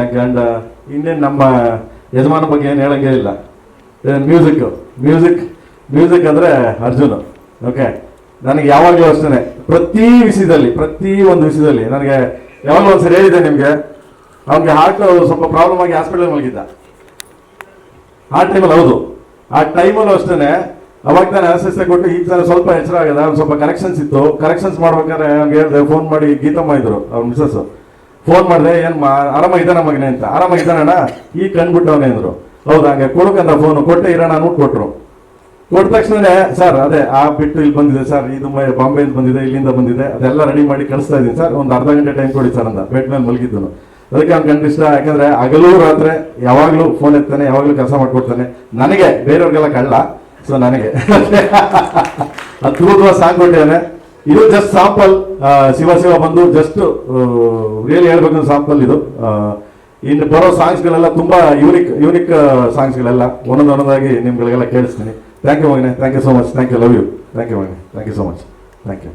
And ಇನ್ನೇನು ನಮ್ಮ ಯಜಮಾನ ಬಗ್ಗೆ ಏನು ಹೇಳಂಗೇ ಇಲ್ಲ. ಮ್ಯೂಸಿಕ್ ಮ್ಯೂಸಿಕ್ ಮ್ಯೂಸಿಕ್ ಅಂದರೆ ಅರ್ಜುನ್. ಓಕೆ ನನಗೆ ಯಾವಾಗಲೂ ಅಷ್ಟೇ ಪ್ರತಿ ವಿಷಯದಲ್ಲಿ, ಪ್ರತಿ ಒಂದು ವಿಷಯದಲ್ಲಿ ನನಗೆ ಯಾವಾಗಲೂ ಒಂದ್ಸರಿ ಹೇಳಿದೆ ನಿಮಗೆ. ಅವನಿಗೆ ಹಾರ್ಟ್ ಸ್ವಲ್ಪ ಪ್ರಾಬ್ಲಮ್ ಆಗಿ ಹಾಸ್ಪಿಟಲ್ ಮಲಗಿದ್ದ. ಆ ಟೈಮಲ್ಲಿ ಹೌದು. ಆ ಟೈಮಲ್ಲೂ ಅಷ್ಟೇ ಅವಾಗ ನಾನು ಅನಸ್ತೆಸ್ಯ ಕೊಟ್ಟು ಈಗ ತಾನೆ ಸ್ವಲ್ಪ ಹೆಚ್ಚರಾಗಿದೆ ಅವ್ನು ಸ್ವಲ್ಪ ಕನೆಕ್ಷನ್ಸ್ ಇತ್ತು. ಕನೆಕ್ಷನ್ಸ್ ಮಾಡ್ಬೇಕಾದ್ರೆ ಅವ್ನಿಗೆ ಹೇಳಿದೆ ಫೋನ್ ಮಾಡಿ ಗೀತಮ್ಮ ಇದ್ರು ಅವ್ರ ಮಿಸಸ್ ಫೋನ್ ಮಾಡಿದೆ, ಏನು ಮಾ ಆರಾಮಾಗಿದ್ದಾನ ಮಗನೇ ಅಂತ. ಆರಾಮಾಗಿದ್ದಾನಣ್ಣ ಈಗ ಕಂಡುಬಿಟ್ಟವನೇ ಅಂದರು. ಹೌದಾ, ಹಂಗೆ ಕೊಡಕಂತ ಫೋನು ಕೊಟ್ಟೆ ಇರೋಣ ಅಂದ್ಬಿಟ್ಟು ಕೊಟ್ಟರು ಕೊಟ್ಟ ತಕ್ಷಣ ಸರ್, ಅದೇ, ಆ ಬಿಟ್ಟು ಇಲ್ಲಿ ಬಂದಿದೆ, ಸರ್ ಇದು ಬಾಂಬೆ ಬಾಂಬೆಯಿಂದ ಬಂದಿದೆ, ಇಲ್ಲಿಂದ ಬಂದಿದೆ, ಅದೆಲ್ಲ ರೆಡಿ ಮಾಡಿ ಕಳಿಸ್ತಾ ಇದ್ದೀನಿ, ಸರ್, ಒಂದು ಅರ್ಧ ಗಂಟೆ ಟೈಮ್ ಕೊಡಿ, ಸರ್ ಅಂತ ಬೆಡ್ ಮೇಲೆ ಮಲಗಿದ್ದನು. ಅದಕ್ಕೆ ಅವ್ನು ಕಂಡು ಇಷ್ಟ, ಯಾಕಂದ್ರೆ ಹಗಲು ರಾತ್ರಿ ಯಾವಾಗಲೂ ಫೋನ್ ಎತ್ತಾನೆ, ಯಾವಾಗಲೂ ಕೆಲಸ ಮಾಡ್ಕೊಡ್ತಾನೆ. ನನಗೆ ಬೇರೆಯವ್ರಿಗೆಲ್ಲ ಕಳ್ಳ, ಸೊ ನನಗೆ. ಅದ್ಭುತವಾದ ಸಾಂಗ್ ಕೊಟ್ಟಿದ್ದಾನೆ. ಇದು ಜಸ್ಟ್ ಸಾಂಪಲ್ ಶಿವ ಶಿವ ಬಂದು ಜಸ್ಟ್ ರಿಯಲ್ ಹೇಳ್ಬೇಕಂದ್ರೆ ಸಾಂಪಲ್ ಇದು. ಇನ್ನು ಬರೋ ಸಾಂಗ್ಸ್ಗಳೆಲ್ಲ ತುಂಬಾ ಯೂನಿಕ್ ಯೂನಿಕ್ ಸಾಂಗ್ಸ್ಗಳೆಲ್ಲ ಒಂದೊಂದು ಒಂದೊಂದಾಗಿ ನಿಮ್ಗಳಿಗೆಲ್ಲ ಕೇಳಿಸ್ತೀನಿ. Thank you Magane. Thank you so much thank you love you thank you Magane. Thank you so much thank you